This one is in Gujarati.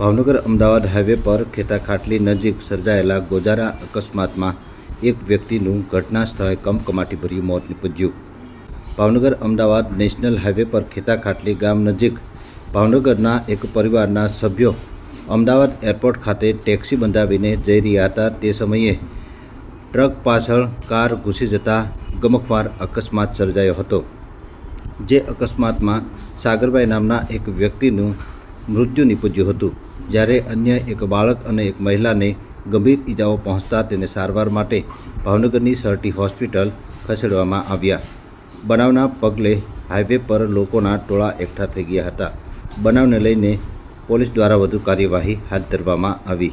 ભાવનગર અમદાવાદ હાઈવે પર ખેતાખાટલી નજીક સર્જાયેલા ગોજારા અકસ્માતમાં એક વ્યક્તિનું ઘટના સ્થળે કમકમાટીભર્યું મોત નીપજ્યું. ભાવનગર અમદાવાદ નેશનલ હાઈવે પર ખેતાખાટલી ગામ નજીક ભાવનગરના એક પરિવારના સભ્યો અમદાવાદ એરપોર્ટ ખાતે ટેક્સી બંધાવીને જઈ રહ્યા હતા. તે સમયે ટ્રક પાછળ કાર ઘૂસી જતા ગમખવાર અકસ્માત સર્જાયો હતો. જે અકસ્માતમાં સાગરભાઈ નામના એક વ્યક્તિનું મૃત્યુ નીપજ્યું હતું. જ્યારે અન્ય એક બાળક અને એક મહિલાને ગંભીર ઈજાઓ પહોંચતા તેને સારવાર માટે ભાવનગરની સરટી હોસ્પિટલ ખસેડવામાં આવ્યા. બનાવના પગલે હાઈવે પર લોકોના ટોળા એકઠા થઈ ગયા હતા. બનાવને લઈને પોલીસ દ્વારા વધુ કાર્યવાહી હાથ ધરવામાં આવી.